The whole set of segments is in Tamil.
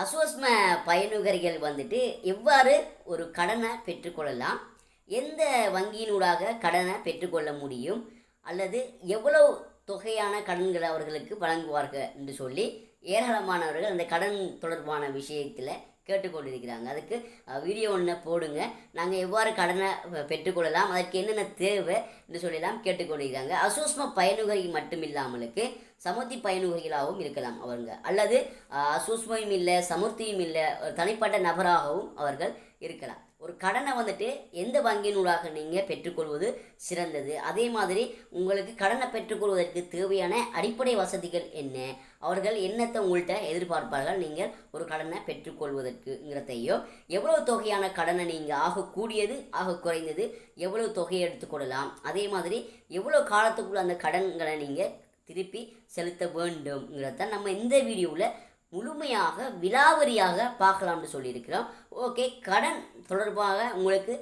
அசோஸ்ம பயனுகரிகள் வந்துட்டு எவ்வாறு ஒரு கடனை பெற்றுக்கொள்ளலாம்? எந்த வங்கியினூடாக கடனை பெற்றுக்கொள்ள முடியும்? அல்லது எவ்வளவு தொகையான கடன்களை அவர்களுக்கு வழங்குவார்கள் என்று சொல்லி ஏராளமானவர்கள் அந்த கடன் தொடர்பான விஷயத்தில் கேட்டுக்கொண்டிருக்கிறாங்க. அதுக்கு வீடியோ ஒன்று போடுங்க. நாங்கள் எவ்வாறு கடனை பெற்றுக்கொள்ளலாம் அதற்கு என்னென்ன தேவை என்று சொல்லலாம் கேட்டுக்கொண்டிருக்கிறாங்க. அசூஸ்ம பயனுகரி மட்டுமில்லாமலுக்கு சமுர்த்தி பயனுகரிகளாகவும் இருக்கலாம் அவங்க அல்லது அஹ், அசூஸ்மையும் இல்லை சமுர்த்தியும் இல்லை ஒரு தனிப்பட்ட நபராகவும் அவர்கள் இருக்கலாம். ஒரு கடனை வந்துட்டு எந்த வங்கியினூடாக நீங்கள் பெற்றுக்கொள்வது சிறந்தது? அதே மாதிரி உங்களுக்கு கடனை பெற்றுக்கொள்வதற்கு தேவையான அடிப்படை வசதிகள் என்ன? அவர்கள் என்னத்தை உங்கள்கிட்ட எதிர்பார்ப்பார்கள்? நீங்கள் ஒரு கடனை பெற்றுக்கொள்வதற்குங்கிறதையோ எவ்வளவு தொகையான கடனை நீங்கள் ஆகக்கூடியது ஆக குறைந்தது எவ்வளவு தொகையை எடுத்துக்கொள்ளலாம் அதே மாதிரி எவ்வளோ காலத்துக்குள்ள அந்த கடன்களை நீங்கள் திருப்பி செலுத்த வேண்டும்ங்கிறத நம்ம இந்த வீடியோவில் முழுமையாக விலாவரியாக பார்க்கலாம்னு சொல்லியிருக்கிறோம். ஓகே கடன் தொடர்பாக உங்களுக்கு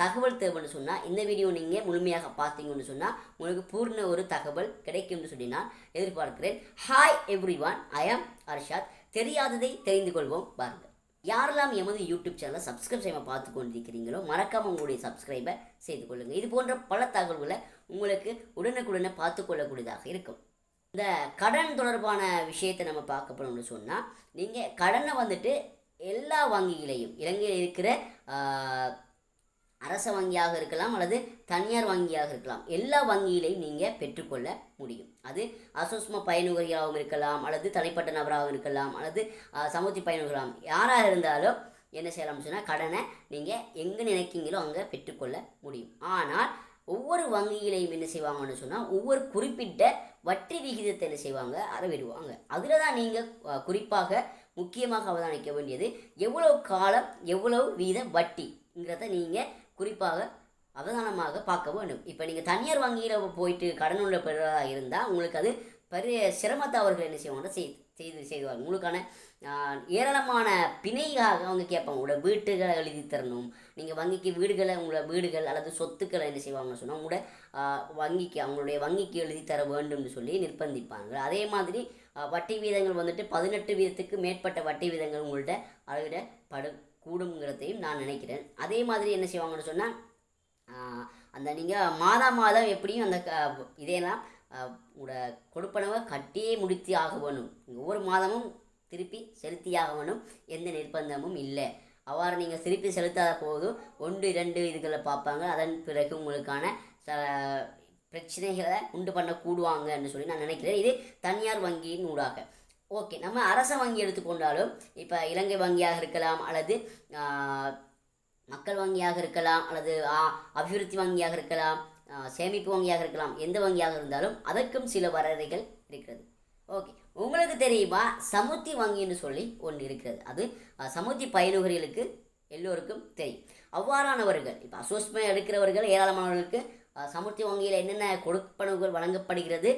தகவல் தேவைன்னு சொன்னால் இந்த வீடியோ நீங்கள் முழுமையாக பார்த்தீங்கன்னு சொன்னால் உங்களுக்கு பூர்ண ஒரு தகவல் கிடைக்கும்னு சொல்லி நான் எதிர்பார்க்கிறேன். ஹாய் எவ்ரி ஒன் ஐ ஆம் அர்ஷாத் தெரியாததை தெரிந்து கொள்வோம். பாருங்கள் யாரெல்லாம் எமது யூடியூப் சேனலை சப்ஸ்கிரைப் செய்யாமல் பார்த்து கொண்டிருக்கிறீங்களோ மறக்காமல் உங்களுடைய சப்ஸ்கிரைபை செய்து கொள்ளுங்கள் இது போன்ற பல தகவல்களை உங்களுக்கு உடனுக்குடனே பார்த்து கொள்ளக்கூடியதாக இருக்கும். இந்த கடன் தொடர்பான விஷயத்தை நம்ம பார்க்க போனோம்னு சொன்னால் நீங்கள் கடனை வந்துட்டு எல்லா வங்கிகளையும் இலங்கையில் இருக்கிற அரச வங்கியாக இருக்கலாம் அல்லது தனியார் வங்கியாக இருக்கலாம். எல்லா வங்கியிலையும் நீங்கள் பெற்றுக்கொள்ள முடியும். அது அசோஸ்ம பயனுகரியாகவும் இருக்கலாம் அல்லது தனிப்பட்ட நபராகவும் இருக்கலாம் அல்லது ஆஹ், சமுத்தி யாராக இருந்தாலும் என்ன செய்யலாம்னு சொன்னால் கடனை நீங்கள் எங்கே நினைக்கிங்களோ அங்கே பெற்றுக்கொள்ள முடியும். ஆனால் ஒவ்வொரு வங்கியிலையும் என்ன செய்வாங்கன்னு சொன்னால் ஒவ்வொரு குறிப்பிட்ட வட்டி விகிதத்தை என்ன செய்வாங்க? அளவிடுவாங்க அதில் தான் நீங்கள் குறிப்பாக முக்கியமாக அவதானிக்க வேண்டியது எவ்வளவு காலம் எவ்வளவு வீத வட்டிங்கிறத நீங்கள் குறிப்பாக அவதானமாக பார்க்க வேண்டும். இப்போ நீங்கள் தனியார் வங்கியில் போயிட்டு கடன் உள்ள பெறுவதாக இருந்தால் உங்களுக்கு அது பெரிய சிரமத்தை அவர்கள் என்ன செய்வாங்க செய் செய்து செய்வாங்க. உங்களுக்கான ஏராளமான பிணையாக அவங்க கேட்பாங்க. உங்களோட வீட்டுகளை எழுதி தரணும். நீங்கள் வங்கிக்கு வீடுகளை உங்களோட வீடுகள் அல்லது சொத்துக்களை என்ன செய்வாங்கன்னு சொன்னால் உங்களோட வங்கிக்கு அவங்களுடைய வங்கிக்கு எழுதி தர வேண்டும்னு சொல்லி நிர்பந்திப்பாங்க அதே மாதிரி வட்டி வீதங்கள் வந்துட்டு பதினெட்டு வீதத்துக்கு மேற்பட்ட வட்டி வீதங்கள் உங்கள்கிட்ட படு கூடுங்கிறதையும் நான் நினைக்கிறேன். அதே மாதிரி என்ன செய்வாங்கன்னு சொன்னால் அந்த நீங்கள் மாதா மாதம் எப்படியும் அந்த க- இதையெல்லாம் உட உங்களோட கொடுப்பனவை கட்டியே முடித்து ஆக வேணும். ஒவ்வொரு மாதமும் திருப்பி செலுத்தியாக வேணும். எந்த நிர்பந்தமும் இல்லை. அவ்வாறு நீங்கள் திருப்பி செலுத்தாத போதும் ஒன்று இரண்டு இதுகளை பார்ப்பாங்க. அதன் பிறகு உங்களுக்கான ச பிரச்சனைகளை உண்டு பண்ண கூடுவாங்கன்னு சொல்லி நான் நினைக்கிறேன். இது தனியார் வங்கியின் ஊடாக. ஓகே நம்ம அரச வங்கி எடுத்துக்கொண்டாலும் இப்போ இலங்கை வங்கியாக இருக்கலாம் அல்லது மக்கள் வங்கியாக இருக்கலாம் அல்லது ஆ, அபிவிருத்தி வங்கியாக இருக்கலாம் சேமிப்பு வங்கியாக இருக்கலாம் எந்த வங்கியாக இருந்தாலும் அதற்கும் சில வரையறைகள் இருக்கிறது. ஓகே உங்களுக்கு தெரியுமா? சமுத்தி வங்கின்னு சொல்லி ஒன்று இருக்கிறது. அது சமுத்தி பயனுகர்களுக்கு எல்லோருக்கும் தெரியும். அவ்வாறானவர்கள் இப்போ அசோஸ்மை எடுக்கிறவர்கள் ஏராளமானவர்களுக்கு சமுர்த்தி வங்கியில் என்னென்ன கொடுப்பனவுகள் வழங்கப்படுகிறது?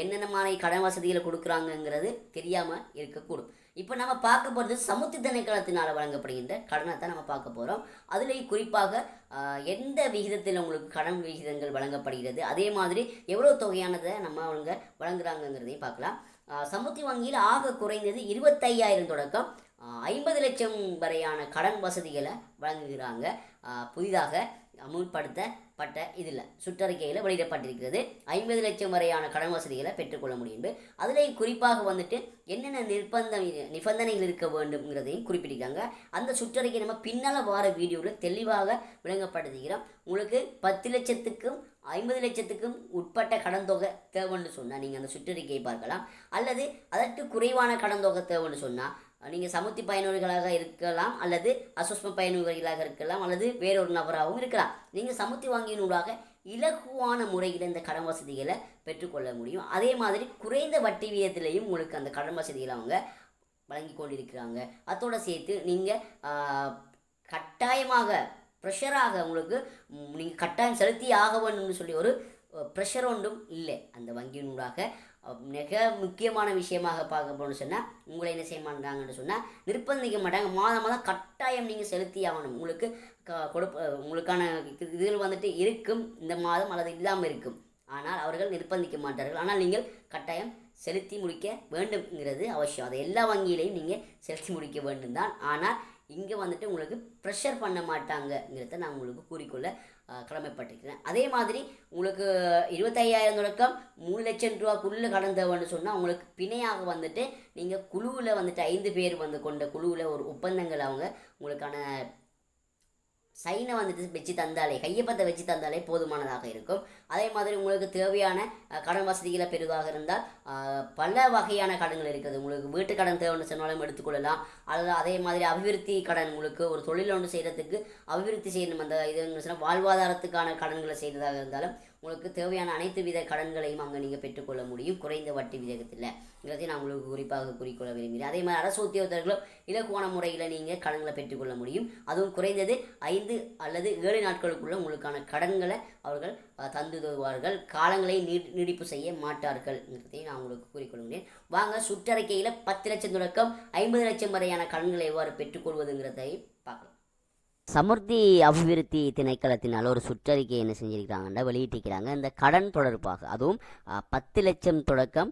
என்னென்ன மாதிரி கடன் வசதிகளை கொடுக்குறாங்கங்கிறது தெரியாமல் இருக்கக்கூடும். இப்போ நம்ம பார்க்க போகிறது சமுத்தி திணைக்களத்தினால் வழங்கப்படுகின்ற கடனை தான் நம்ம பார்க்க போகிறோம் அதுலேயும் குறிப்பாக எந்த விகிதத்தில் உங்களுக்கு கடன் விகிதங்கள் வழங்கப்படுகிறது? அதே மாதிரி எவ்வளோ தொகையானதை நம்ம அவங்க வழங்குறாங்கங்கிறதையும் பார்க்கலாம். ஆஹ், சமுத்தி வங்கியில் ஆக குறைந்தது இருபத்தையாயிரம் தொடக்கம் ஐம்பது லட்சம் வரையான கடன் வசதிகளை வழங்குகிறாங்க. புதிதாக அமுல்படுத்தப்பட்ட இதில் சுற்றறிக்கையில் வெளியிடப்பட்டிருக்கிறது. ஐம்பது லட்சம் வரையான கடன் வசதிகளை பெற்றுக்கொள்ள முடியும் அதுலேயும் குறிப்பாக வந்துட்டு என்னென்ன நிர்பந்தம் நிபந்தனைகள் இருக்க வேண்டும்ங்கிறதையும் குறிப்பிட்டிருக்காங்க. அந்த சுற்றறிக்கை நம்ம பின்னால் வார வீடியோவில் தெளிவாக விளங்கப்படுத்துகிறோம். உங்களுக்கு பத்து லட்சத்துக்கும் ஐம்பது லட்சத்துக்கும் உட்பட்ட கடன் தொகை தேவைன்னு சொன்னால் நீங்கள் அந்த சுற்றறிக்கையை பார்க்கலாம். அல்லது அதற்கு குறைவான கடன் தொகை தேவைன்னு சொன்னால் நீங்கள் சமுத்தி பயனுள்ளர்களாக இருக்கலாம் அல்லது அசுஸ்ம பயனுள்ளர்களாக இருக்கலாம் அல்லது வேறொரு நபராகவும் இருக்கலாம். நீங்கள் சமுத்தி வங்கியினூடாக இலகுவான முறையில் இந்த கடன் வசதிகளை பெற்றுக்கொள்ள முடியும். அதே மாதிரி குறைந்த வட்டி வீதத்திலையும் உங்களுக்கு அந்த கடன் வசதிகளை அவங்க வழங்கி கொண்டிருக்கிறாங்க. அதோடு சேர்த்து நீங்கள் கட்டாயமாக ப்ரெஷராக உங்களுக்கு நீங்கள் கட்டாயம் செலுத்தி ஆக வேண்டும்னு சொல்லி ஒரு ப்ரெஷர் ஒன்றும் இல்லை. அந்த வங்கியினூடாக மிக முக்கியமான விஷயமாக பார்க்க போகணும்னு சொன்னால் உங்களை என்ன செய்ய மாட்டாங்கன்னு சொன்னால் நிர்பந்திக்க மாட்டாங்க. மாதம் மாதம் கட்டாயம் நீங்கள் செலுத்தி ஆகணும். உங்களுக்கு க கொடுப்ப உங்களுக்கான இது- இதில் வந்துட்டு இருக்கும். இந்த மாதம் அல்லது இல்லாமல் இருக்கும். ஆனால் அவர்கள் நிர்பந்திக்க மாட்டார்கள். ஆனால் நீங்கள் கட்டாயம் செலுத்தி முடிக்க வேண்டும்ங்கிறது அவசியம். அதை எல்லா வங்கியிலையும் நீங்கள் செலுத்தி முடிக்க வேண்டும் தான் ஆனால் இங்கே வந்துட்டு உங்களுக்கு ப்ரெஷர் பண்ண மாட்டாங்கங்கிறத நான் உங்களுக்கு கூறிக்கொள்ள கடமைப்பட்டிருக்கிறேன். அதே மாதிரி உங்களுக்கு இருபத்தையாயிரம் தொடக்கம் மூணு லட்சம் ரூபாக்குள்ளே கடன் தேவைன்னு சொன்னால் உங்களுக்கு பிணையாக வந்துட்டு நீங்கள் குழுவில் வந்துட்டு ஐந்து பேர் வந்து கொண்ட குழுவில் ஒரு ஒப்பந்தங்கள் அவங்க உங்களுக்கான சைனை வந்துட்டு வச்சு தந்தாலே கையப்பத்தை வச்சு தந்தாலே போதுமானதாக இருக்கும். அதே மாதிரி உங்களுக்கு தேவையான கடன் வசதிகளை பெரிதாக இருந்தால் பல வகையான கடன்கள் இருக்குது. உங்களுக்கு வீட்டு கடன் தேவைன்னு சொன்னாலும் எடுத்துக்கொள்ளலாம். அல்லது அதே மாதிரி அபிவிருத்தி கடன் உங்களுக்கு ஒரு தொழில் ஒன்று செய்கிறதுக்கு அபிவிருத்தி செய்யணும். அந்த இது சொன்னால் வாழ்வாதாரத்துக்கான கடன்களை செய்கிறதாக இருந்தாலும் உங்களுக்கு தேவையான அனைத்து வித கடன்களையும் அங்கே நீங்கள் பெற்றுக்கொள்ள முடியும். குறைந்த வட்டி விதத்தில் இதை நான் உங்களுக்கு குறிப்பாக குறிக்கொள்ள விரும்புகிறேன். அதே மாதிரி அரசு உத்தியோகத்தர்களும் இலக்குவான முறையில் நீங்கள் கடன்களை பெற்றுக்கொள்ள முடியும். அதுவும் குறைந்தது ஐந்து அல்லது ஏழு நாட்களுக்குள்ள உங்களுக்கான கடன்களை அவர்கள் தந்து தருவார்கள் காலங்களை நீ நீடிப்பு செய்ய மாட்டார்கள்ங்கிறதை நான் உங்களுக்கு கூறிக்கொள்கிறேன். வாங்க சுற்றறிக்கையில் பத்து லட்சம் தொடக்கம் ஐம்பது லட்சம் வரையான கடன்களை எவ்வாறு பெற்றுக்கொள்வதுங்கிறதை பார்க்கலாம். சமுர்த்தி அபிவிருத்தி திணைக்களத்தினால் ஒரு சுற்றறிக்கை என்ன செஞ்சிருக்கிறாங்கன்னா வெளியிட்டிருக்கிறாங்க. இந்த கடன் தொடர்பாக அதுவும் பத்து லட்சம் தொடக்கம்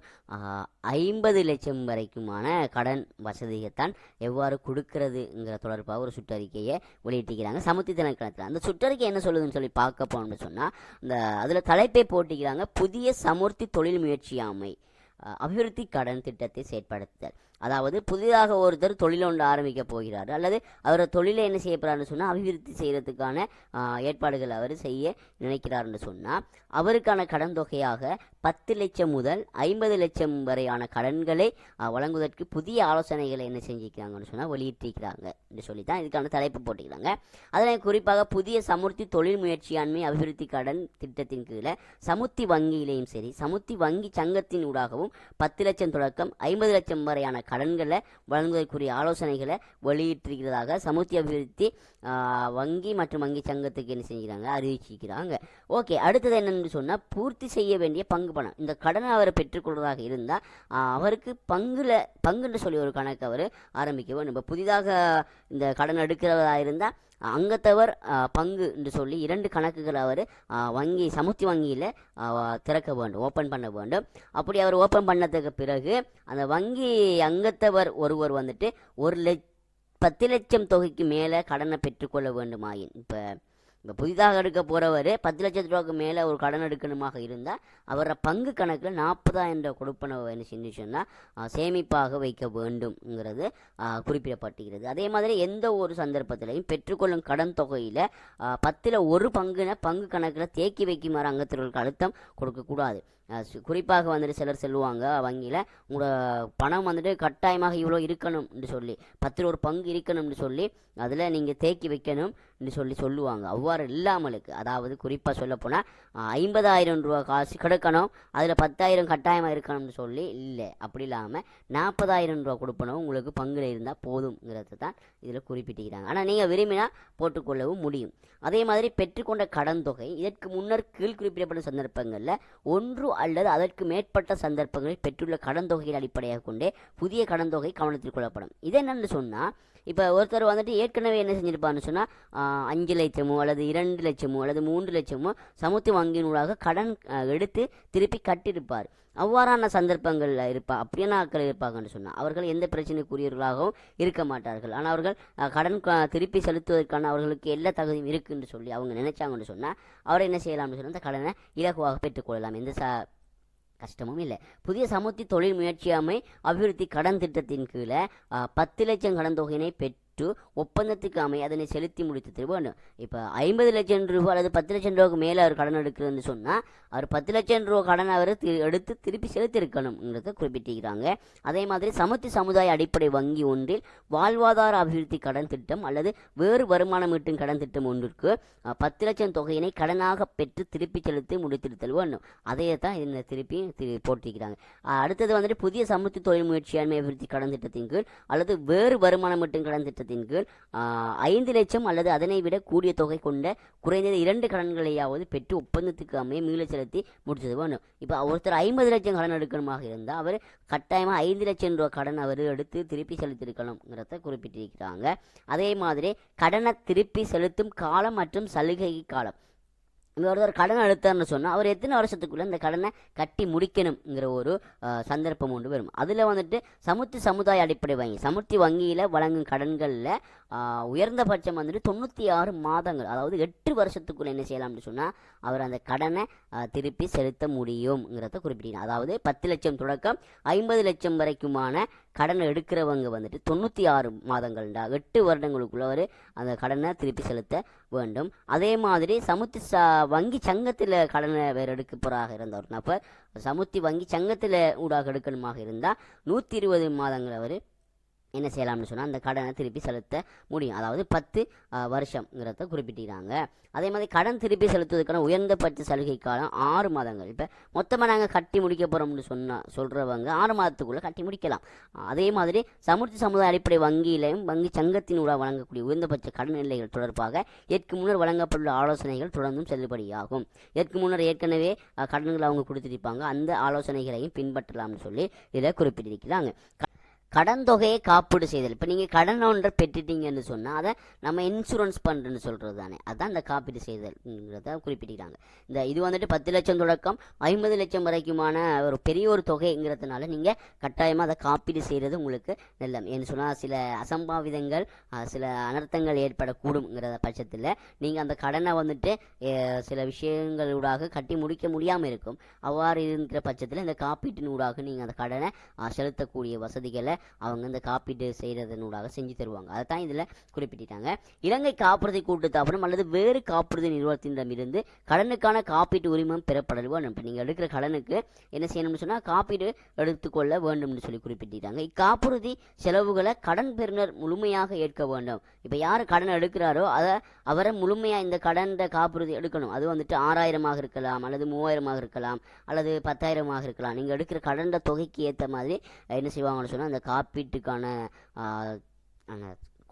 ஐம்பது லட்சம் வரைக்குமான கடன் வசதியைத்தான் எவ்வாறு கொடுக்கறதுங்கிற தொடர்பாக ஒரு சுற்றறிக்கையை வெளியிட்டிருக்கிறாங்க சமுர்த்தி திணைக்களத்தில் அந்த சுற்றறிக்கை என்ன சொல்லுதுன்னு சொல்லி பார்க்க போனோம்னு சொன்னால் அந்த அதில் தலைப்பை போட்டிக்கிறாங்க புதிய சமுர்த்தி தொழில் முயற்சியாமை அஹ், அபிவிருத்தி கடன் திட்டத்தை செயற்படுத்துதல். அதாவது புதிதாக ஒருத்தர் தொழில் ஒன்று ஆரம்பிக்க போகிறார். அல்லது அவர் தொழிலை என்ன செய்ய சொன்னால் அபிவிருத்தி செய்கிறதுக்கான ஏற்பாடுகள் அவர் செய்ய நினைக்கிறார்னு சொன்னால் அவருக்கான கடன் தொகையாக பத்து லட்சம் முதல் ஐம்பது லட்சம் வரையான கடன்களை வழங்குவதற்கு புதிய ஆலோசனைகளை என்ன செஞ்சுக்கிறாங்கன்னு சொன்னால் வெளியிட்டிருக்கிறாங்க என்று சொல்லி தான் இதுக்கான தலைப்பு போட்டுக்கிறாங்க அதில் குறிப்பாக புதிய சமுர்த்தி தொழில் முயற்சியாண்மை அபிவிருத்தி கடன் திட்டத்தின் கீழே சமுத்தி வங்கியிலையும் சரி சமுத்தி வங்கி சங்கத்தின் ஊடாகவும் பத்து லட்சம் தொடக்கம் ஐம்பது லட்சம் வரையான கடன்களை வழங்குவதற்குரிய ஆலோசனைகளை வெளியிட்டிருக்கிறதாக சமுத்தி அபிவிருத்தி வங்கி மற்றும் வங்கி சங்கத்துக்கு என்ன செஞ்சுக்கிறாங்க? அறிவிச்சிக்கிறாங்க ஓகே அடுத்தது என்னென்னு சொன்னால் பூர்த்தி செய்ய வேண்டிய பங்கு பணம். இந்த கடனை அவர் பெற்றுக்கொள்வதாக இருந்தால் அவருக்கு பங்குல பங்குன்னு சொல்லி ஒரு கணக்கு அவர் ஆரம்பிக்க வேண்டும். இப்போ புதிதாக இந்த கடன் எடுக்கிறதா இருந்தால் அங்கத்தவர் பங்கு என்று சொல்லி இரண்டு கணக்குகள் அவர் வங்கி சமுத்தி வங்கியில் திறக்க வேண்டும் ஓப்பன் பண்ண வேண்டும். அப்படி அவர் ஓப்பன் பண்ணதுக்கு பிறகு அந்த வங்கி அங்கத்தவர் ஒருவர் வந்துட்டு ஒரு லட்ச பத்து லட்சம் தொகைக்கு மேலே கடனை பெற்றுக்கொள்ள வேண்டுமாயின். இப்போ இப்போ புதிதாக எடுக்க போகிறவர் பத்து லட்சத்து ரூபாய்க்கு மேலே ஒரு கடன் எடுக்கணுமாக இருந்தால் அவரோட பங்கு கணக்கில் நாற்பதாயிரம் ரூபாய் கொடுப்பனவை என்ன செஞ்சுச்சுன்னா சொன்னால் சேமிப்பாக வைக்க வேண்டும்ங்கிறது குறிப்பிடப்பட்டுகிறது அதே மாதிரி எந்த ஒரு சந்தர்ப்பத்திலையும் பெற்றுக்கொள்ளும் கடன் தொகையில் பத்தில் ஒரு பங்குன பங்கு கணக்கில் தேக்கி வைக்குமாறு அங்கத்தினர்களுக்கு அழுத்தம் கொடுக்கக்கூடாது. குறிப்பாக வந்துட்டு சிலர் செல்லுவாங்க வங்கியில் உங்களோட பணம் வந்துட்டு கட்டாயமாக இவ்வளோ இருக்கணும்னு சொல்லி பத்தில் ஒரு பங்கு இருக்கணும்னு சொல்லி அதில் நீங்கள் தேக்கி வைக்கணும். என்று சொல்லி சொல்லுவாங்க. அவ்வாறு இல்லாமலுக்கு அதாவது குறிப்பாக சொல்லப்போனால் ஐம்பதாயிரம் ரூபா காசு கிடைக்கணும் அதில் பத்தாயிரம் கட்டாயமாக இருக்கணும்னு சொல்லி இல்லை. அப்படி இல்லாமல் நாற்பதாயிரம் ரூபா கொடுப்பணும் உங்களுக்கு பங்குல இருந்தால் போதுங்கிறத தான் இதில் குறிப்பிட்டிருக்கிறாங்க. ஆனால் நீங்கள் விரும்பினா போட்டுக்கொள்ளவும் முடியும். அதே மாதிரி பெற்றுக்கொண்ட கடன் தொகை இதற்கு முன்னர் கீழ் குறிப்பிடப்பட்ட சந்தர்ப்பங்களில் ஒன்று அல்லது அதற்கு மேற்பட்ட சந்தர்ப்பங்களில் பெற்றுள்ள கடன் தொகையின் அடிப்படையாக கொண்டே புதிய கடன் தொகை கவனத்தில் கொள்ளப்படும். இது என்னென்னு சொன்னால் இப்போ ஒருத்தர் வந்துட்டு ஏற்கனவே என்ன செஞ்சிருப்பாருன்னு சொன்னால் அஞ்சு லட்சமோ அல்லது இரண்டு லட்சமோ அல்லது மூன்று லட்சமோ சமுத்தி வங்கியினூடாக கடன் எடுத்து திருப்பி கட்டியிருப்பார். அவ்வாறான சந்தர்ப்பங்களில் இருப்பா அப்படியான ஆட்கள் இருப்பாங்கன்னு சொன்னால் அவர்கள் எந்த பிரச்சனைக்குரியவர்களாகவும் இருக்க மாட்டார்கள். ஆனால் அவர்கள் கடன் திருப்பி செலுத்துவதற்கான அவர்களுக்கு எல்லா தகுதியும் இருக்குன்னு சொல்லி அவங்க நினைச்சாங்கன்னு சொன்னால் அவரை என்ன செய்யலாம்னு சொன்னால் அந்த கடனை இலகுவாக பெற்றுக்கொள்ளலாம். எந்த ச கஷ்டமும் இல்லை. புதிய சமுத்தி தொழில் முயற்சியாமை அபிவிருத்தி கடன் திட்டத்தின் கீழே பத்து லட்சம் கடன் தொகையினை பெற்று ஒப்பந்தத்துக்கு அமைய அதனை செலுத்தி முடித்து வேண்டும் இப்போ ஐம்பது லட்சம் ரூபா அல்லது பத்து லட்சம் ரூபாய்க்கு மேலே அவர் கடன் எடுக்கிறதுன்னு சொன்னால் அவர் பத்து லட்சம் ரூபா கடன் அவர் எடுத்து திருப்பி செலுத்தியிருக்கணுங்கிறத குறிப்பிட்டிருக்கிறாங்க. அதே மாதிரி சமுத்தி சமுதாய அடிப்படை வங்கி ஒன்றில் வாழ்வாதார அபிவிருத்தி கடன் திட்டம் அல்லது வேறு வருமானம் ஈட்டும் கடன் திட்டம் ஒன்றிற்கு பத்து லட்சம் தொகையினை கடனாக பெற்று திருப்பி செலுத்தி முடித்திருத்தல் வேண்டும் அதையே தான் இதில் திருப்பி திரு போட்டிருக்கிறாங்க. அடுத்தது வந்துட்டு புதிய சமுத்தி தொழில் முயற்சியாண்மை அபிவிருத்தி கடன் திட்டத்தின் கீழ் அல்லது வேறு வருமானம் ஈட்டும் கடன் திட்டம் திட்டத்தின் கீழ் ஐந்து லட்சம் அல்லது அதனை விட கூடிய தொகை கொண்ட குறைந்தது இரண்டு கடன்களையாவது பெற்று ஒப்பந்தத்துக்கு அமைய மீள செலுத்தி முடிச்சது வேணும். இப்போ ஒருத்தர் ஐம்பது லட்சம் கடன் எடுக்கணுமாக இருந்தால் அவர் கட்டாயமாக ஐந்து லட்சம் ரூபா கடன் அவர் எடுத்து திருப்பி செலுத்திருக்கணுங்கிறத குறிப்பிட்டிருக்கிறாங்க. அதே மாதிரி கடனை திருப்பி செலுத்தும் காலம் மற்றும் சலுகை காலம். இந்த ஒருத்தர் கடன் எடுத்தார்னு சொன்னால் அவர் எத்தனை வருஷத்துக்குள்ளே இந்த கடனை கட்டி முடிக்கணுங்கிற ஒரு சந்தர்ப்பம் ஒன்று வரும். அதில் வந்துட்டு சமுத்தி சமுதாய அடிப்படை வங்கி சமுத்தி வங்கியில் வழங்கும் கடன்களில் உயர்ந்தபட்சம் வந்துட்டு தொண்ணூற்றி ஆறு மாதங்கள் அதாவது எட்டு வருஷத்துக்குள்ளே என்ன செய்யலாம்னு சொன்னால் அவர் அந்த கடனை திருப்பி செலுத்த முடியுங்கிறத குறிப்பிட்டீங்க. அதாவது பத்து லட்சம் தொடக்கம் ஐம்பது லட்சம் வரைக்குமான கடனை எடுக்கிறவங்க வந்துட்டு தொண்ணூற்றி ஆறு மாதங்கள்டா எட்டு வருடங்களுக்குள்ள அவர் அந்த கடனை திருப்பி செலுத்த வேண்டும். அதே மாதிரி சமுத்தி ச வங்கி சங்கத்தில் கடனை வேறு எடுக்க போகிறாக இருந்தவர். அப்போ சமுத்தி வங்கி சங்கத்தில் ஊடாக எடுக்கணுமாக இருந்தால் நூற்றி இருபது மாதங்கள் அவர் என்ன செய்யலாம்னு சொன்னால் அந்த கடனை திருப்பி செலுத்த முடியும். அதாவது பத்து வருஷங்கிறத குறிப்பிட்டிருக்காங்க. அதே மாதிரி கடன் திருப்பி செலுத்துவதற்கான உயர்ந்தபட்ச சலுகை காலம் ஆறு மாதங்கள். இப்போ மொத்தமாக நாங்கள் கட்டி முடிக்க போகிறோம்னு சொன்ன சொல்கிறவங்க ஆறு மாதத்துக்குள்ளே கட்டி முடிக்கலாம். அதே மாதிரி சமூர்த்தி சமுதாய அடிப்படை வங்கியிலையும் வங்கி சங்கத்தினூடாக வழங்கக்கூடிய உயர்ந்தபட்ச கடன் நிலைகள் தொடர்பாக ஏற்கு முன்னர் வழங்கப்பட்டுள்ள ஆலோசனைகள் தொடர்ந்தும் செல்லுபடியாகும். ஏற்கு முன்னர் ஏற்கனவே கடன்களை அவங்க கொடுத்துருப்பாங்க. அந்த ஆலோசனைகளையும் பின்பற்றலாம்னு சொல்லி இதில் குறிப்பிட்டிருக்கிறாங்க. கடன் தொகையை காப்பீடு செய்தல். இப்போ நீங்கள் கடன் ஒன்றை பெற்றுட்டீங்கன்னு சொன்னால் அதை நம்ம இன்சூரன்ஸ் பண்ணுறேன்னு சொல்கிறது தானே. அதுதான் இந்த காப்பீடு செய்தல்ங்கிறத குறிப்பிட்டிருக்காங்க. இந்த இது வந்துட்டு பத்து லட்சம் தொடக்கம் ஐம்பது லட்சம் வரைக்குமான ஒரு பெரிய ஒரு தொகைங்கிறதுனால நீங்கள் கட்டாயமாக அதை காப்பீடு செய்கிறது உங்களுக்கு நல்லம். ஏன்னு சொன்னால் சில அசம்பாவிதங்கள் சில அனர்த்தங்கள் ஏற்படக்கூடும்ங்கிறத பட்சத்தில் நீங்கள் அந்த கடனை வந்துட்டு சில விஷயங்களூடாக கட்டி முடிக்க முடியாமல் இருக்கும். அவ்வாறு இருக்கிற பட்சத்தில் இந்த காப்பீட்டினூடாக நீங்கள் அந்த கடனை செலுத்தக்கூடிய வசதிகளை அவங்க இந்த காப்பீடு செய்கிறதனூடாக செஞ்சு தருவாங்க. அதை தான் இதில் குறிப்பிட்டாங்க இலங்கை காப்புறுதி கூட்டுத்தாபனம் அல்லது வேறு காப்புறுதி நிறுவனத்திடமிருந்து கடனுக்கான காப்பீட்டு உரிமம் பெறப்படல் இப்போ நீங்கள் எடுக்கிற கடனுக்கு என்ன செய்யணும்னு சொன்னால் காப்பீடு எடுத்துக்கொள்ள வேண்டும்னு சொல்லி குறிப்பிட்டிருக்காங்க இக்காப்புறுதி செலவுகளை கடன் பெறுநர் முழுமையாக ஏற்க வேண்டும். இப்போ யார் கடன் எடுக்கிறாரோ அதை அவரை முழுமையாக இந்த கடன் காப்புறுதி எடுக்கணும். அது வந்துட்டு ஆறாயிரமாக இருக்கலாம் அல்லது மூவாயிரமாக இருக்கலாம் அல்லது பத்தாயிரமாக இருக்கலாம். நீங்கள் எடுக்கிற கடன் தொகைக்கு ஏற்ற மாதிரி என்ன செய்வாங்கன்னு சொன்னால் அந்த காப்பீட்டுக்கான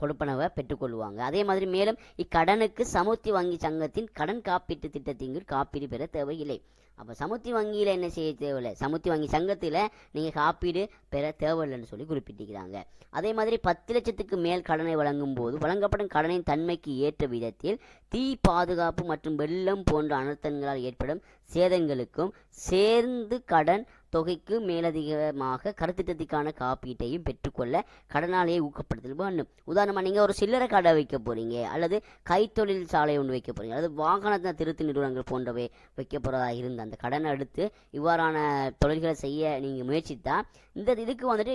கொடுப்பனவை பெற்றுக்கொள்வாங்க அதே மாதிரி மேலும் இக்கடனுக்கு சமுத்தி வங்கி சங்கத்தின் கடன் காப்பீட்டு திட்டத்தின் கீழ் காப்பீடு பெற தேவையில்லை. அப்போ சமுத்தி வங்கியில் என்ன செய்ய தேவையில்லை? சமுத்தி வங்கி சங்கத்தில் நீங்கள் காப்பீடு பெற தேவையில்லைன்னு சொல்லி குறிப்பிட்டிருக்கிறாங்க. அதே மாதிரி பத்து லட்சத்துக்கு மேல் கடனை வழங்கும் போது வழங்கப்படும் கடனின் தன்மைக்கு ஏற்ற விதத்தில் தீ பாதுகாப்பு மற்றும் வெள்ளம் போன்ற அனர்த்தங்களால் ஏற்படும் சேதங்களுக்கும் சேர்ந்து கடன் தொகைக்கு மேலதிகமாக கருத்திட்டத்துக்கான காப்பீட்டையும் பெற்றுக்கொள்ள கடனாளியை ஊக்கப்படுத்தல் வேண்டும். உதாரணமாக நீங்கள் ஒரு சில்லறை கடை வைக்க போகிறீங்க அல்லது கைத்தொழில் சாலை ஒன்று வைக்க போகிறீங்க அல்லது வாகனத்தை திருத்து நிறுவனங்கள் போன்றவை வைக்க போகிறதா இருந்த அந்த கடனை எடுத்து இவ்வாறான தொழில்களை செய்ய நீங்கள் முயற்சித்தா இந்த இதுக்கு வந்துட்டு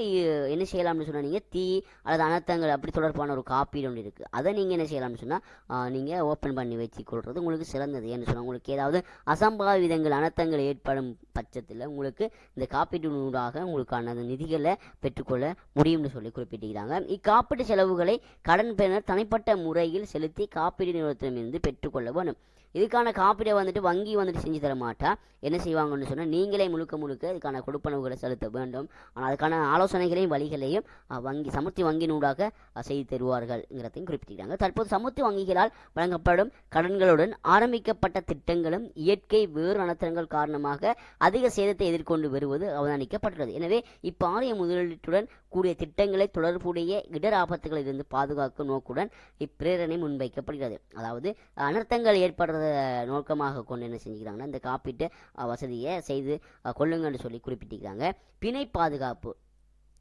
என்ன செய்யலாம்னு சொன்னால் நீங்கள் தீ அல்லது அனர்த்தங்கள் அப்படி தொடர்பான ஒரு காப்பீடு ஒன்று இருக்குது அதை நீங்கள் என்ன செய்யலாம்னு சொன்னால் நீங்கள் ஓப்பன் பண்ணி வச்சுக்கொள்வது உங்களுக்கு சிறந்தது. ஏன்னு சொன்னால் உங்களுக்கு ஏதாவது அசம்பாவிதங்கள் அனர்த்தங்கள் ஏற்படும் பட்சத்தில் உங்களுக்கு இந்த காப்பீட்டு நூலாக உங்களுக்கான அந்த நிதிகளை பெற்றுக்கொள்ள முடியும்னு சொல்லி குறிப்பிட்டிருக்கிறாங்க. இக்காப்பீட்டு செலவுகளை கடன் பெறுநர் தனிப்பட்ட முறையில் செலுத்தி காப்பீடு நிறுவனத்திடமிருந்து பெற்றுக்கொள்ள வேண்டும். இதுக்கான காப்பீடை வந்துட்டு வங்கி வந்துட்டு செஞ்சு தர மாட்டா. என்ன செய்வாங்கன்னு சொன்னால் நீங்களே முழுக்க முழுக்க இதுக்கான கொடுப்பனவுகளை செலுத்த வேண்டும். ஆனால் அதுக்கான ஆலோசனைகளையும் வழிகளையும் வங்கி சமுர்த்தி வங்கியினூடாக அஹ், செய்து தருவார்கள்ங்கிறதையும் குறிப்பிட்டிருக்கிறாங்க தற்போது சமுர்த்தி வங்கிகளால் வழங்கப்படும் கடன்களுடன் ஆரம்பிக்கப்பட்ட திட்டங்களும் இயற்கை வேறு நலத்திரங்கள் காரணமாக அதிக சேதத்தை எதிர்கொண்டு வருவது அவதானிக்கப்பட்டுள்ளது. எனவே இப்பாரிய முதலீட்டுடன் கூடிய திட்டங்களை தொடர்புடைய இடர் ஆபத்துகளில் இருந்து பாதுகாக்கும் நோக்குடன் இப்பிரேரணை முன்வைக்கப்படுகிறது. அதாவது அனர்த்தங்கள் ஏற்படுறத நோக்கமாக கொண்டு என்ன செஞ்சுக்கிறாங்கன்னா இந்த காப்பீட்டு வசதியை செய்து கொள்ளுங்கன்னு சொல்லி குறிப்பிட்டிருக்கிறாங்க பிணை பாதுகாப்பு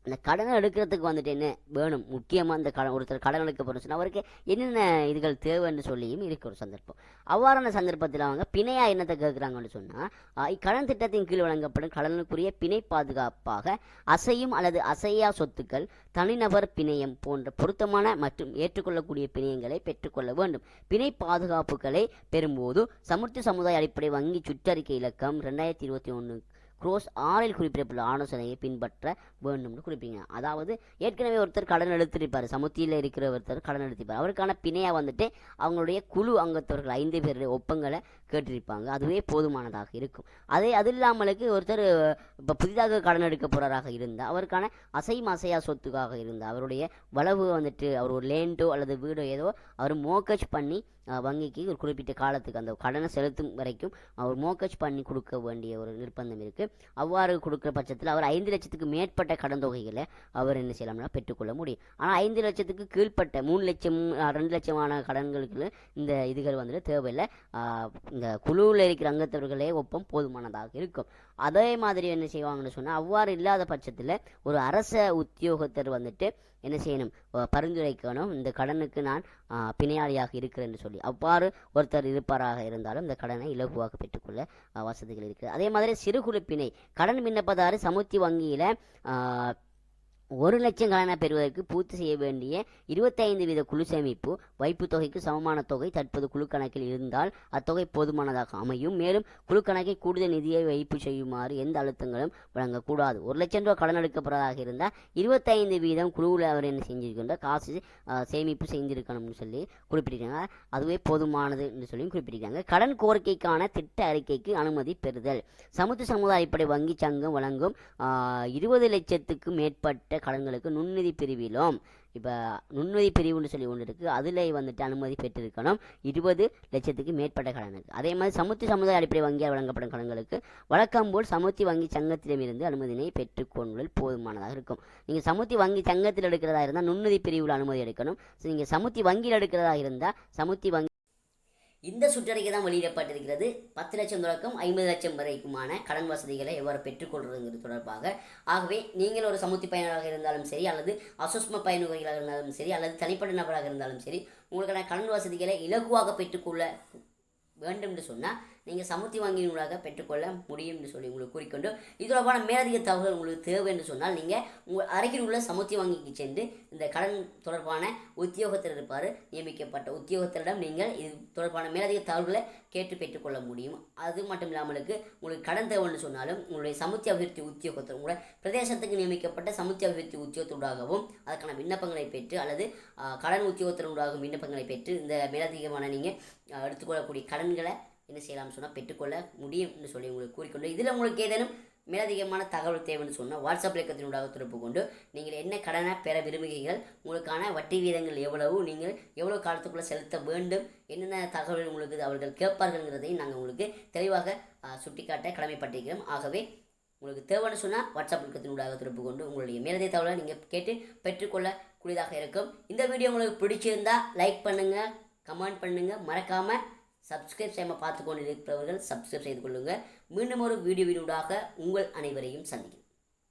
இந்த கடனை எடுக்கிறதுக்கு வந்துட்டு என்ன வேணும்? முக்கியமாக இந்த கடன் ஒருத்தர் கடன் எடுக்க போகிறோம் சொன்னால் அவருக்கு என்னென்ன இதுகள் தேவைன்னு சொல்லியும் இருக்க ஒரு சந்தர்ப்பம். அவ்வாறான சந்தர்ப்பத்தில் அவங்க பிணையா என்னத்தை கேட்குறாங்கன்னு சொன்னால் இக்கடன் திட்டத்தின் கீழ் வழங்கப்படும் கடனுக்குரிய பிணை பாதுகாப்பாக அசையும் அல்லது அசையா சொத்துக்கள் தனிநபர் பிணையம் போன்ற பொருத்தமான மற்றும் ஏற்றுக்கொள்ளக்கூடிய பிணையங்களை பெற்றுக்கொள்ள வேண்டும். பிணை பாதுகாப்புகளை பெறும்போது சமுர்த்தி சமுதாய அடிப்படை வங்கி சுற்றறிக்கை இலக்கம் ரெண்டாயிரத்தி இருபத்தி ஒன்று க்ரோஸ் ஆறில் குறிப்பிடப்பட்ட ஆலோசனையை பின்பற்ற வேண்டும்னு குறிப்பீங்க அதாவது ஏற்கனவே ஒருத்தர் கடன் எடுத்திருப்பார். சமுத்தியில் இருக்கிற ஒருத்தர் கடன் எடுத்திருப்பார். அவருக்கான பிணையாக வந்துட்டு அவங்களுடைய குழு அங்கத்தவர்கள் ஐந்து பேருடைய ஒப்பங்களை கேட்டிருப்பாங்க. அதுவே போதுமானதாக இருக்கும். அதே அது இல்லாமலுக்கு ஒருத்தர் இப்போ புதிதாக கடன் எடுக்க போறாராக இருந்தால் அவருக்கான அசையும் அசையா சொத்துக்காக இருந்தால் அவருடைய வளவு வந்துட்டு அவர் ஒரு லேண்டோ அல்லது வீடோ ஏதோ அவர் மோக்கச் பண்ணி வங்கிக்கு ஒரு குறிப்பிட்ட காலத்துக்கு அந்த கடனை செலுத்தும் வரைக்கும் அவர் மோக்கச் பண்ணி கொடுக்க வேண்டிய ஒரு நிர்பந்தம் இருக்குது அவ்வாறு கொடுக்குற பட்சத்தில் அவர் ஐந்து லட்சத்துக்கு மேற்பட்ட கடன் தொகைகளை அவர் என்ன செய்யலாம்னா பெற்றுக்கொள்ள முடியும். ஆனால் ஐந்து லட்சத்துக்கு கீழ்ப்பட்ட மூணு லட்சம் ரெண்டு லட்சமான கடன்களுக்கு இந்த இதுகள் வந்துட்டு தேவையில்லை. இந்த குழுவில் இருக்கிற அங்கத்தவர்களே ஒப்பம் போதுமானதாக இருக்கும். அதே மாதிரி என்ன செய்வாங்கன்னு சொன்னால் அவ்வாறு இல்லாத பட்சத்தில் ஒரு அரச உத்தியோகத்தர் வந்துட்டு என்ன செய்யணும் பரிந்துரைக்கணும். இந்த கடனுக்கு நான் பிணையாளியாக இருக்கிறேன்னு சொல்லி அவ்வாறு ஒருத்தர் இருப்பாராக இருந்தாலும் இந்த கடனை இலகுவாக பெற்றுக்கொள்ள வசதிகள் இருக்குது அதே மாதிரி சிறு குறு பிணை கடன் விண்ணப்பதாரு சமுத்தி வங்கியில் ஒரு லட்சம் கடனை பெறுவதற்கு பூர்த்தி செய்ய வேண்டிய இருபத்தைந்து வீத குழு சேமிப்பு வைப்பு தொகைக்கு சமமான தொகை தற்போது குழு கணக்கில் இருந்தால் அத்தொகை போதுமானதாக அமையும். மேலும் குழு கணக்கை கூடுதல் நிதியை வைப்பு செய்யுமாறு எந்த அழுத்தங்களும் வழங்கக்கூடாது. ஒரு லட்சம் ரூபாய் கடன் எடுக்கப்படுறதாக இருந்தால் இருபத்தைந்து வீதம் குழுவில் அவர் என்ன செஞ்சிருக்கின்ற காசு சேமிப்பு செஞ்சிருக்கணும்னு சொல்லி குறிப்பிட்டிருக்காங்க. அதுவே போதுமானதுன்னு சொல்லி குறிப்பிட்டிருக்காங்க. கடன் கோரிக்கைக்கான திட்ட அறிக்கைக்கு அனுமதி பெறுதல். சமுத்து சமுதாய அடிப்படை வங்கி சங்கம் வழங்கும் இருபது லட்சத்துக்கு மேற்பட்ட கடன்களுக்கு நுண்நிதி பிரிவிலும். இப்போ நுண்நிதி பிரிவுன்னு சொல்லி ஒன்று இருக்குது அதில் வந்துட்டு அனுமதி பெற்றிருக்கணும். இருபது லட்சத்துக்கு மேற்பட்ட கடனுக்கு அதே மாதிரி சமுத்தி சமுதாய அடிப்படை வங்கியால் வழங்கப்படும் கடன்களுக்கு வழக்கம் போல் சமுத்தி வங்கி சங்கத்திடமிருந்து அனுமதியினை பெற்றுக்கொள்வதில் போதுமானதாக இருக்கும். நீங்கள் சமுத்தி வங்கி சங்கத்தில் எடுக்கிறதா இருந்தால் நுண்ணிதி பிரிவில் அனுமதி எடுக்கணும். ஸோ நீங்கள் சமுத்தி வங்கியில் எடுக்கிறதா இருந்தால் சமுத்தி வங்கி இந்த சுற்றறிக்கை தான் வெளியிடப்பட்டிருக்கிறது. பத்து லட்சம் தொடக்கம் ஐம்பது லட்சம் வரைக்குமான கடன் வசதிகளை எவ்வாறு பெற்றுக்கொள்வதுங்கிறது தொடர்பாக. ஆகவே நீங்கள் ஒரு சமுத்தி பயனராக இருந்தாலும் சரி அல்லது அசுஸ்ம பயணிகளாக இருந்தாலும் சரி அல்லது தனிப்பட்ட நபராக இருந்தாலும் சரி உங்களுக்கான கடன் வசதிகளை இலகுவாக பெற்றுக்கொள்ள வேண்டும் என்று சொன்னால் நீங்கள் சமுத்தி வங்கியினூடாக பெற்றுக்கொள்ள முடியும் என்று சொல்லி உங்களுக்கு கூறிக்கொண்டு இது தொடர்பான மேலதிக தகவல் உங்களுக்கு தேவை என்று சொன்னால் நீங்கள் உங்கள் அருகில் உள்ள சமுத்தி வங்கிக்கு சென்று இந்த கடன் தொடர்பான உத்தியோகத்தர் இருப்பார் நியமிக்கப்பட்ட உத்தியோகத்தரிடம் நீங்கள் இது தொடர்பான மேலதிக தகவல்களை கேட்டு பெற்றுக்கொள்ள முடியும். அது மட்டும் இல்லாமலுக்கு உங்களுக்கு கடன் தேவைன்னு சொன்னாலும் உங்களுடைய சமுத்தி அபிவிருத்தி உத்தியோகத்தர் உங்களுடைய பிரதேசத்துக்கு நியமிக்கப்பட்ட சமுத்தி அபிவிருத்தி உத்தியோகத்தூடாகவும் அதற்கான விண்ணப்பங்களை பெற்று அல்லது கடன் உத்தியோகத்தருடாகவும் விண்ணப்பங்களை பெற்று இந்த மேலதிகமான நீங்கள் எடுத்துக்கொள்ளக்கூடிய கடன்களை என்ன செய்யலாம்னு சொன்னால் பெற்றுக்கொள்ள முடியும்னு சொல்லி உங்களுக்கு கூறிக்கொண்டு இதில் உங்களுக்கு ஏதேனும் மேலதிகமான தகவல் தேவைன்னு சொன்னால் வாட்ஸ்அப் இலக்கத்தினூடாக தொடர்பு கொண்டு நீங்கள் என்ன கடனை பெற விரும்புகிறீர்கள் உங்களுக்கான வட்டி வீதங்கள் எவ்வளவு நீங்கள் எவ்வளோ காலத்துக்குள்ளே செலுத்த வேண்டும் என்னென்ன தகவல் உங்களுக்கு அவர்கள் கேட்பார்கள்ங்கிறதையும் நாங்கள் உங்களுக்கு தெளிவாக சுட்டிக்காட்ட கடமைப்பட்டிருக்கிறோம். ஆகவே உங்களுக்கு தேவைன்னு சொன்னால் வாட்ஸ்அப் இலக்கத்தினூடாக தொடர்பு கொண்டு உங்களுடைய மேலதிக தகவலை நீங்கள் கேட்டு பெற்றுக்கொள்ளக்கூடியதாக இருக்கும். இந்த வீடியோ உங்களுக்கு பிடிச்சிருந்தால் லைக் பண்ணுங்கள் கமெண்ட் பண்ணுங்கள் மறக்காமல் சப்ஸ்கிரைப் செய்யாமல் பார்த்து கொண்டு இருக்கிறவர்கள் சப்ஸ்கிரைப் செய்து கொள்ளுங்கள் மீண்டும் ஒரு வீடியோவினூடாக உங்கள் அனைவரையும் சந்திக்கும்